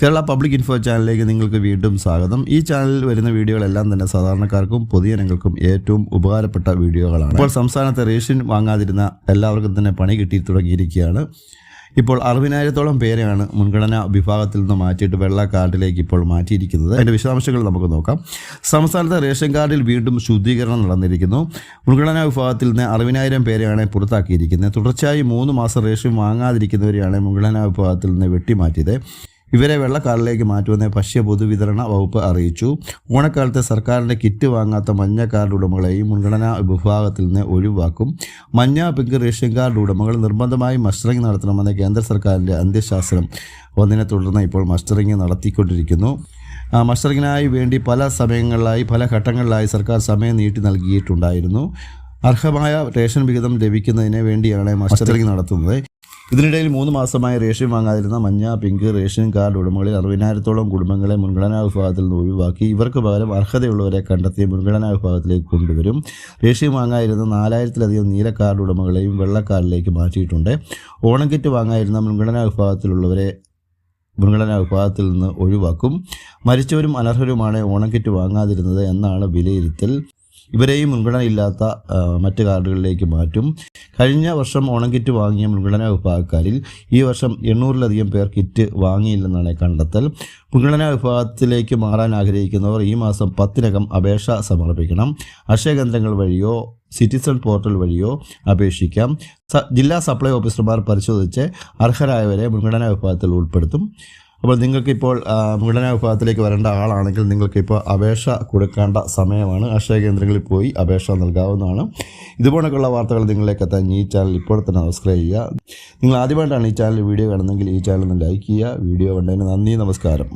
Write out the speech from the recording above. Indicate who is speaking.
Speaker 1: Kerala public info ചാനലിലേക്ക് നിങ്ങൾക്ക് വീണ്ടും സ്വാഗതം. ഈ ചാനലിൽ വരുന്ന വീഡിയോകളെല്ലാം തന്നെ സാധാരണക്കാർക്കും പൊതുജനങ്ങൾക്കും ഏറ്റവും ഉപകാരപ്പെട്ട വീഡിയോകളാണ്. ഇപ്പോൾ സംസ്ഥാനത്തെ റേഷൻ വാങ്ങാതിരുന്ന എല്ലാവർക്കും തന്നെ പണി കിട്ടി തുടങ്ങിയിരിക്കുകയാണ്. ഇപ്പോൾ അറുപതിനായിരത്തോളം പേരെയാണ് മുൻഗണനാ വിഭാഗത്തിൽ നിന്ന് മാറ്റിയിട്ട് വെള്ള കാർഡിലേക്ക് ഇപ്പോൾ മാറ്റിയിരിക്കുന്നത്. അതിന്റെ വിശദാംശങ്ങൾ നമുക്ക് നോക്കാം. സംസ്ഥാനത്തെ റേഷൻ കാർഡിൽ വീണ്ടും ശുദ്ധീകരണം നടന്നിരിക്കുന്നു. മുൻഗണനാ വിഭാഗത്തിൽ നിന്ന് അറുപതിനായിരം പേരെയാണ് പുറത്താക്കിയിരിക്കുന്നത്. തുടർച്ചയായി മൂന്ന് മാസം റേഷൻ വാങ്ങാതിരിക്കുന്നവരെയാണ് മുൻഗണനാ വിഭാഗത്തിൽ നിന്ന് വെട്ടിമാറ്റിയത്. ഇവരെ വെള്ളക്കാർഡിലേക്ക് മാറ്റുമെന്ന് ഭക്ഷ്യ പൊതുവിതരണ വകുപ്പ് അറിയിച്ചു. ഓണക്കാലത്ത് സർക്കാരിന്റെ കിറ്റ് വാങ്ങാത്ത മഞ്ഞ കാർഡ് ഉടമകളെയും മുൻഗണനാ വിഭാഗത്തിൽ നിന്ന് ഒഴിവാക്കും. മഞ്ഞ പിങ്ക് റേഷൻ കാർഡ് ഉടമകൾ നിർബന്ധമായി മസ്റ്ററിംഗ് നടത്തണമെന്ന് കേന്ദ്ര സർക്കാരിന്റെ അന്ത്യശാസ്ത്രം ഒന്നിനെ തുടർന്ന് ഇപ്പോൾ മസ്റ്ററിംഗ് നടത്തിക്കൊണ്ടിരിക്കുന്നു. മസ്റ്ററിങ്ങിനായി വേണ്ടി പല സമയങ്ങളിലായി പല ഘട്ടങ്ങളിലായി സർക്കാർ സമയം നീട്ടി നൽകിയിട്ടുണ്ടായിരുന്നു. അർഹമായ റേഷൻ വിഹിതം ലഭിക്കുന്നതിന് വേണ്ടിയാണ് മസ്റ്ററിംഗ് നടത്തുന്നത്. ഇതിനിടയിൽ മൂന്ന് മാസമായി റേഷൻ വാങ്ങാതിരുന്ന മഞ്ഞ പിങ്ക് റേഷൻ കാർഡ് ഉടമകളിൽ അറുപതിനായിരത്തോളം കുടുംബങ്ങളെ മുൻഗണനാ വിഭാഗത്തിൽ നിന്ന് ഒഴിവാക്കി. ഇവർക്ക് പകരം അർഹതയുള്ളവരെ കണ്ടെത്തി മുൻഗണനാ വിഭാഗത്തിലേക്ക് കൊണ്ടുവരും. റേഷൻ വാങ്ങാതിരുന്ന നാലായിരത്തിലധികം നീല കാർഡ് ഉടമകളെയും വെള്ളക്കാർഡിലേക്ക് മാറ്റിയിട്ടുണ്ട്. ഓണം കിറ്റ് വാങ്ങാതിരുന്ന മുൻഗണനാ വിഭാഗത്തിലുള്ളവരെ മുൻഗണനാ വിഭാഗത്തിൽ നിന്ന് ഒഴിവാക്കും. മരിച്ചവരും അനർഹരുമാണ് ഓണം കിറ്റ് വാങ്ങാതിരുന്നത് എന്നാണ് വിലയിരുത്തൽ. ഇവരെയും മുൻഗണനയില്ലാത്ത മറ്റ് കാർഡുകളിലേക്ക് മാറ്റും. കഴിഞ്ഞ വർഷം ഓണം കിറ്റ് വാങ്ങിയ മുൻഗണനാ വിഭാഗക്കാരിൽ ഈ വർഷം എണ്ണൂറിലധികം പേർ കിറ്റ് വാങ്ങിയില്ലെന്നാണ് കണ്ടെത്തൽ. മുൻഗണനാ വിഭാഗത്തിലേക്ക് മാറാൻ ആഗ്രഹിക്കുന്നവർ ഈ മാസം പത്തിനകം അപേക്ഷ സമർപ്പിക്കണം. അക്ഷയ കേന്ദ്രങ്ങൾ വഴിയോ സിറ്റിസൺ പോർട്ടൽ വഴിയോ അപേക്ഷിക്കാം. ജില്ലാ സപ്ലൈ ഓഫീസർമാർ പരിശോധിച്ച് അർഹരായവരെ മുൻഗണനാ വിഭാഗത്തിൽ ഉൾപ്പെടുത്തും. അപ്പോൾ നിങ്ങൾക്കിപ്പോൾ മുൻഗണനാ വിഭാഗത്തിലേക്ക് വരേണ്ട ആളാണെങ്കിൽ നിങ്ങൾക്കിപ്പോൾ അപേക്ഷ കൊടുക്കേണ്ട സമയമാണ്. അക്ഷയ കേന്ദ്രങ്ങളിൽ പോയി അപേക്ഷ നൽകാവുന്നതാണ്. ഇതുപോലൊക്കെയുള്ള വാർത്തകൾ നിങ്ങളിലേക്ക് എത്താൻ ഈ ചാനൽ ഇപ്പോൾ തന്നെ സബ്സ്ക്രൈബ് ചെയ്യുക. നിങ്ങൾ ആദ്യമായിട്ടാണ് ഈ ചാനൽ വീഡിയോ കാണുന്നതെങ്കിൽ ഈ ചാനൽ ഒന്ന് ലൈക്ക് ചെയ്യുക. വീഡിയോ കണ്ടതിന് നന്ദി നമസ്കാരം.